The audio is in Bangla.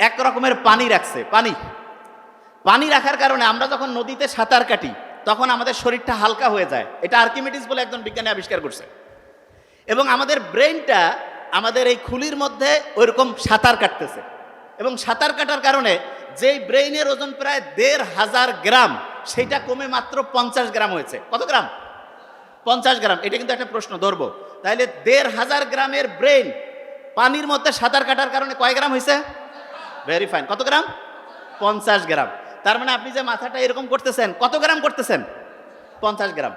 এক রকমের পানি রাখছে, পানি। পানি রাখার কারণে আমরা যখন নদীতে সাঁতার কাটি, তখন আমাদের শরীরটা হালকা হয়ে যায়। এটা আর্কিমিডিস বলে একজন বিজ্ঞানী আবিষ্কার করছে। এবং আমাদের ব্রেনটা আমাদের এই খুলির মধ্যে ওইরকম সাঁতার কাটতেছে। এবং সাঁতার কাটার কারণে যেই ব্রেইনের ওজন প্রায় দেড় হাজার গ্রাম সেটা কমে মাত্র পঞ্চাশ গ্রাম হয়েছে। কত গ্রাম? পঞ্চাশ গ্রাম। এটা কিন্তু একটা প্রশ্ন, ধরবো। তাহলে দেড় হাজার গ্রামের ব্রেন পানির মধ্যে সাঁতার কাটার কারণে কয় গ্রাম হয়েছে? ভেরি ফাইন কত গ্রাম? পঞ্চাশ গ্রাম। তার মানে আপনি যে মাথাটা এরকম করতেছেন, কত গ্রাম করতেছেন? পঞ্চাশ গ্রাম।